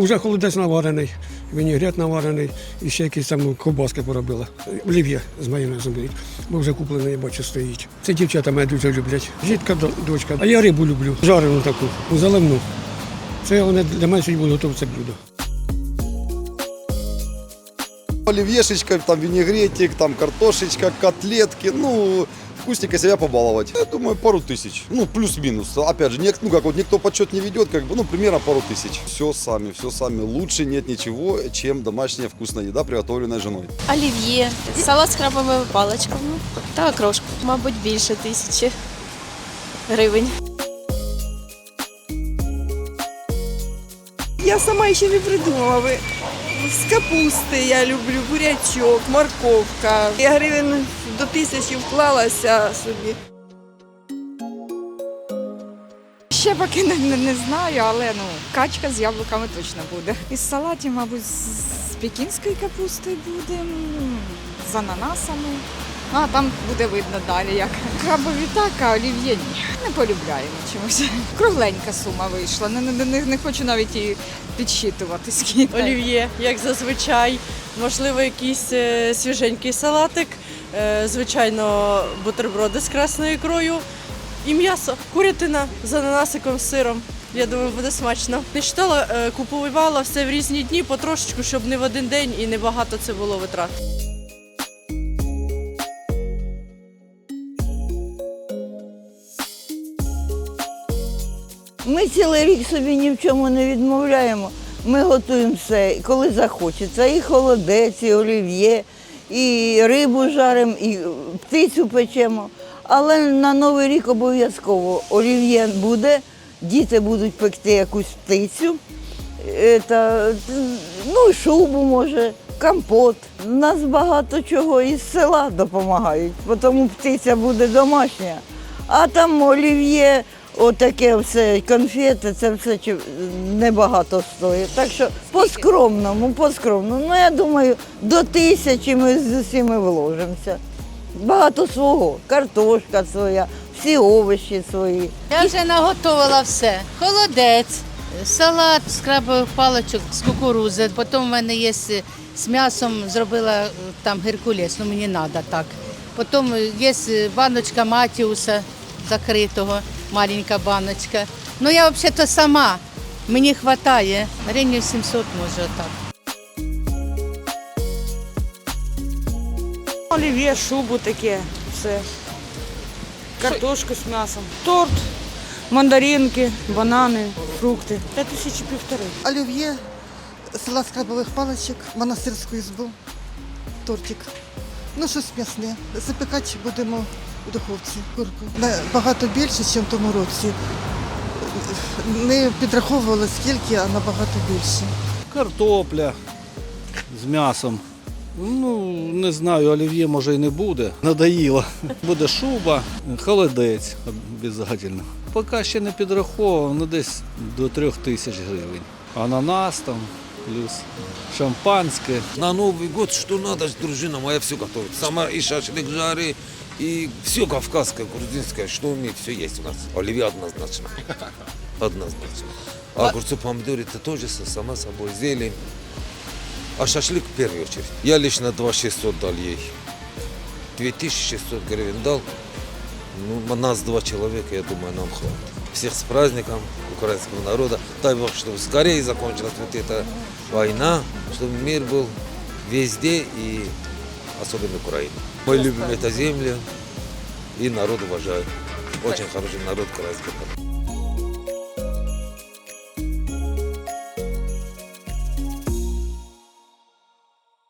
Уже холодець наварений, вінігрет наварений і ще якісь там ковбаски поробила. Олів'є з майонезом беріть, бо вже куплений, я бачу, стоїть. Це дівчата мене дуже люблять. Жітка, дочка. А я рибу люблю, жарену таку, заливну. Це вони для мене сьогодні буде готове це блюдо. Оливьешечка, там винегретик, там картошечка, котлетки, ну, вкусненько себя побаловать. Я думаю, пару тысяч, ну, плюс-минус. Опять же, ник- ну, как вот никто подсчет не ведет, как бы, ну, примерно пару тысяч. Все сами, все сами. Лучше нет ничего, чем домашняя вкусная еда, приготовленная женой. олів'є, салат з крабовими паличками та окрошку. Мабуть, більше тисячі гривень. Я сама ще не придумала. Ви- З капусти я люблю, бурячок, морковка. Я гривень до тисячі вклалася собі. Ще поки не, не, не знаю, але ну качка з яблуками точно буде. Із салатів, мабуть, з, пекінської капусти буде, з ананасами. Ну, а там буде видно далі, як крабові так, а олів'є ні. Не полюбляємо чомусь. Кругленька сума вийшла. Не, не, не, не хочу навіть і підсчитувати скільки. олів'є, як зазвичай, можливо, якийсь е, свіженький салатик, е, звичайно, бутерброди з красною ікрою і м'ясо, курятина з ананасиком, з сиром. Я думаю, буде смачно. Не читала, е, купувала все в різні дні потрошечку, щоб не в один день і не багато це було витрат. Ми цілий рік собі ні в чому не відмовляємо. Ми готуємо все, коли захочеться. І холодець, і олів'є, і рибу жаримо, і птицю печемо. Але на Новий рік обов'язково олів'є буде, діти будуть пекти якусь птицю, е, ну шубу може, компот. Нас багато чого із села допомагають, тому птиця буде домашня. А там олів'є, отаке все, конфети, це все небагато стоїть. Так що по-скромному, по-скромному. Ну, я думаю, до тисячі ми з усіми вложимося. Багато свого, картошка своя, всі овочі свої. Я вже наготовила все. Холодець, салат з крабових паличок з кукурузи. Потім в мене є з- з м'ясом, зробила е, там геркулес, ну мені треба так. Потім є е, баночка матіуса закритого, маленька баночка. Ну я взагалі-то сама, мені вистачає. Гривень 700 може отак. Олів'є, шубу таке, все. Картошку з м'ясом. Торт, мандаринки, банани, фрукти. П'ять тисяч і півтори. Олів'є, салат з крабових паличок, монастирську ізбу, тортик. Ну, щось м'ясне. Запікати будемо в духовці курку. Набагато більше, ніж в тому році. Не підраховували скільки, а набагато більше. Картопля з м'ясом. Ну, не знаю, олів'є може і не буде. Надоїло. Буде шуба, холодець обов'язково. Поки ще не підраховував, ну десь до трьох тисяч гривень. Ананас там, плюс шампанське. На Новый год что надо, дружина моя все готовит. Сама и шашлык жары, и все кавказское, грузинское, что умеет, все есть у нас. Оливье однозначно. Однозначно. А огурцы, помидоры это тоже сама собой, зелень. А шашлык в первую очередь. Я лично 2600 дал ей. 2600 гривен дал. Ну, нас два человека, я думаю, нам хватит. Всех с праздником украинского народа. Дай Бог, чтобы скорее закончилась вот эта война, чтобы мир был везде и особенно в Украине. Мы любим эту землю и народ уважаем. Очень хороший народ народ.